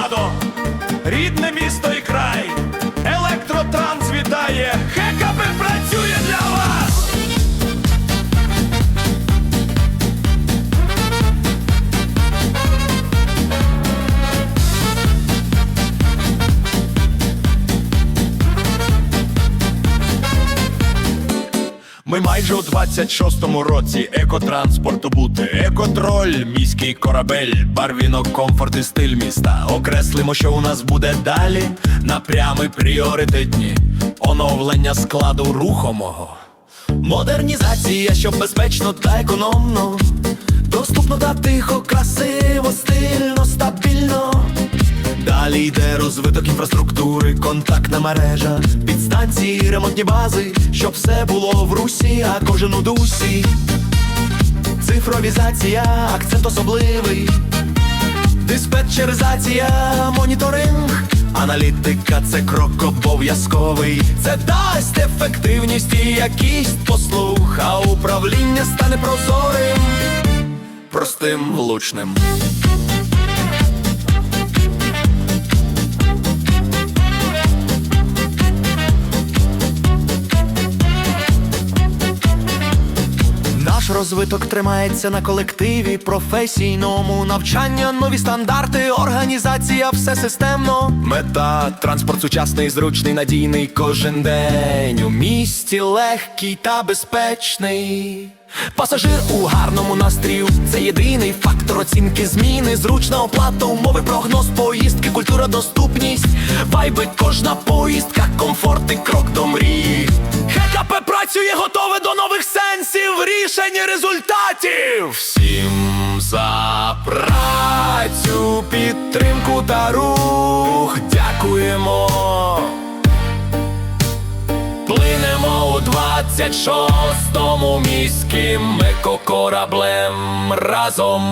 Стадо, рідне місто. Ми майже у 26-му році екотранспорту бути, екотроль, міський корабель, барвінок, комфорт і стиль міста. Окреслимо, що у нас буде далі. Напрями пріоритетні, оновлення складу рухомого. Модернізація, щоб безпечно та економно. Йде розвиток інфраструктури, контактна мережа, підстанції, ремонтні бази, щоб все було в русі, а кожен у дусі. Цифровізація, акцент особливий, диспетчеризація, моніторинг, аналітика це крок обов'язковий. Це дасть ефективність і якість послуг, а управління стане прозорим, простим, влучним. Розвиток тримається на колективі, професійному навчання, нові стандарти, організація, все системно. Мета транспорт сучасний, зручний, надійний кожен день. У місті легкий та безпечний. Пасажир у гарному настрію це єдиний фактор оцінки зміни, зручна оплата, умови, прогноз, поїздки, культура, доступність, вайби, кожна поїздка, комфорт і крок до мрії. Всім за працю, підтримку та рух. Дякуємо. Плинемо у 26-му міським екокораблем разом.